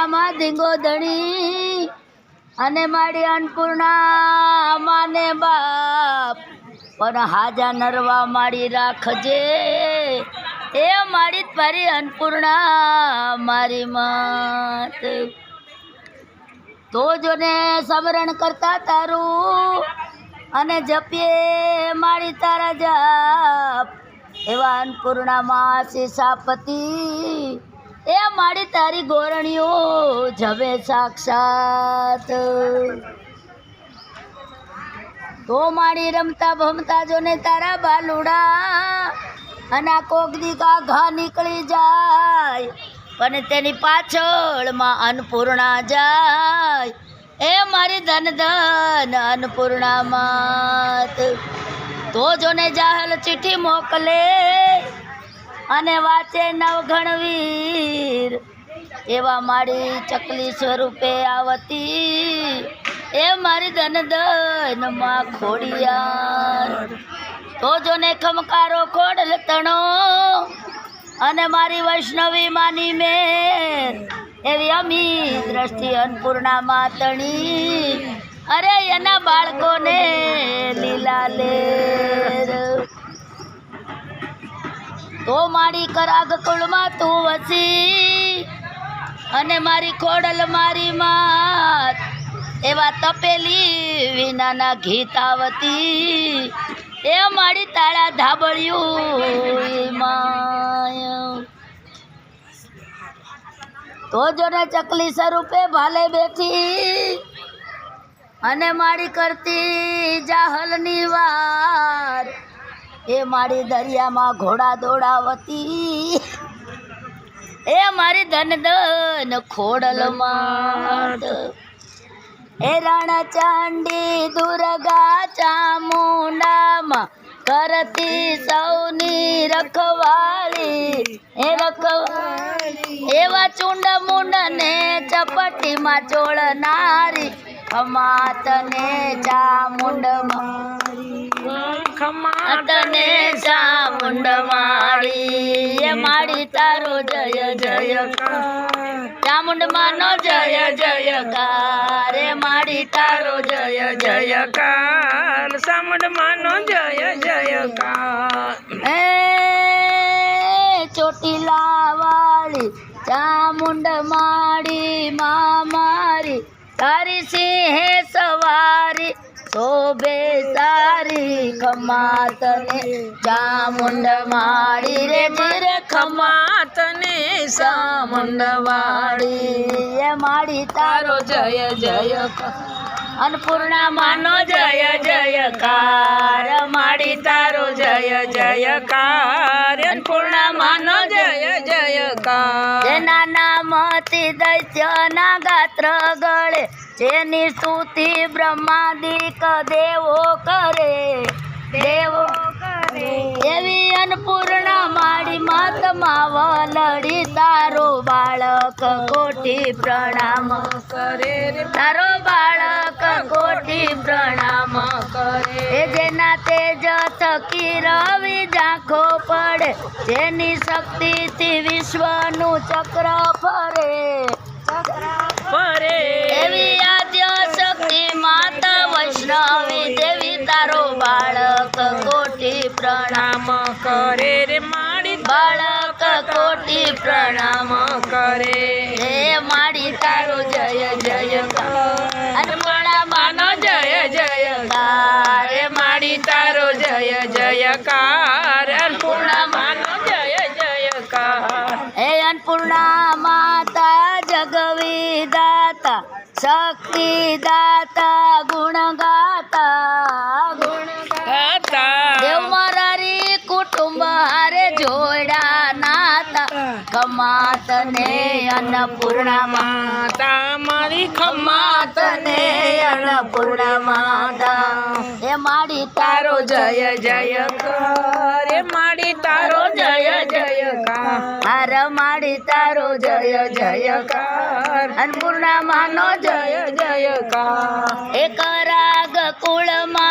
મોઢામાં ધીંગો ધણી અને મારી અન્નપૂર્ણા માને બાપ. પણ હાજા નરવા મારી રાખજે. એ મારી તારી અન્નપૂર્ણા મારી માત. તો જોને સમરણ કરતા તારું અને જપીએ મારી તારા જાપ. એવા અન્નપૂર્ણામાં શિષાપતિ એ મારી તારી ગોરણીઓ, જવે સાક્ષાત. તો મારી રમતા ભમતા જોને તારા બાલુડા, અને આ કોકદી કા ઘા નીકળી જાય, પણ તેની પાછળમાં અન્નપૂર્ણા જાય. એ મારી ધન ધન અન્નપૂર્ણા માત. તો જોને જાહેલ ચિઠ્ઠી મોકલે અને વાંચે નવઘણવીર એવા મારી ચકલી સ્વરૂપે આવતી. એ મારી ધન દનમાં ખોડિયાર. તો જોને ખમકારો ખોડલ તણો અને મારી વૈષ્ણવી માની મેર. એવી અમી દ્રષ્ટિ અન્નપૂર્ણા માતણી. અરે એના બાળકોને લીલા લેર. તો મારી કરાગ કુળમાં તું વસી. અને મારી ખોડલ મારી માત એવા તપેલી વિનાના ગીતાવતી. એ મારી તાળા ધાબળ્યું માય તો જોને ચકલી સ્વરૂપે ભાલે બેઠી. અને મારી કરતી જાહલની વાર એ મારી દરિયામાં ઘોડા દોડાવતી. એ મારી ધન ધન ખોડલમાં એ રાણા ચાંડી દુર્ગા ચામુંડામાં કરતી સૌની રખવાળી. એ રખવાળી. એવા ચુંડ ને ચપટીમાં ચોળનારી. ખમાતને ચામુંડમાં ખમાતને ચામુંડ માળી મારી માળી તારો જય જય ચામુંડ માનો જય જયકાર. એ માળી તારો જય જયકાર. ચામુંડ માનો જય જયકાર. એ ચોટીલા વાળી ચામુંડ માળી મા મારી તારી સિંહે સવારી શોભે સારી ખમાતને ચામુંડ માળી રે ધીરે ખમા તને સામંડ વાળી એ માળી તારો જય જય અન્નપૂર્ણા માનો જય જયકાર માળી તારો જય જયકાર અન્નપૂર્ણા માનો જય જયકાર નામ નામથી દૈત્યના ગાત્ર ગળે જેની સ્તુતિ બ્રહ્માદિક દેવો કરે. દેવો એવી અન્નપૂર્ણ મારી માતમા વલડી, તારો બાળક કોટી પ્રણામ કરે તારો બાળક કોટી પ્રણામ કરે. એ જેના તેજ થકી રવિ ઝાંખો પડે, જેની શક્તિથી વિશ્વનું ચક્ર ફરે. પરે એવી આદ્ય શક્તિ માતા વૈષ્ણવી દેવી તારો બાળક કોટી પ્રણામ કરે રે માડી બાળક કોટી પ્રણામ કરે. હે માડી તારો જય જય માનો જય. જય અરે માડી તારો જય જયકાર. અન્નપૂર્ણા માનો જય જયકાર. હે અન્નપૂર્ણા શક્તિ દાતા ગુણ ગાતા ગુણ ગાતા દેવ મારારી કુટુંબ હારે જોડા નાતા કમાતને અન્નપૂર્ણા માતા મારી ખમા ને અન્નપૂર્ણા માતા એ માડી તારો જય જય કર એ માડી તારો જય જયકાર હાર માડી તારો જય જયકાર અન્નપૂર્ણા માનો જય જયકાર એક રાગ કુળમાં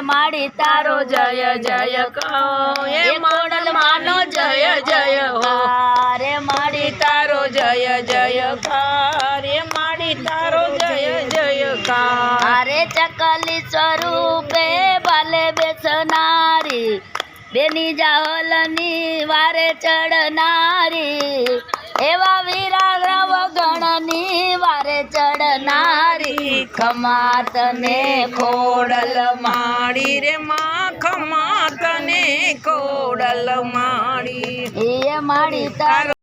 માડી તારો જય જય કહો. એ મોડલ માનો જય જય હો. રે માડી તારો જય જય રે માડી તારો જય જય કારે. અરે ચકલી સ્વરૂપે બાલે બેસનારી બેની જાહલની વારે ચડનારી એવા વિરાગ્રવ ગણની વારે ચડનારી. ખમા તને ખોડલ માડી રે માં ખમા તને ખોડલ માડી એ માડી તારો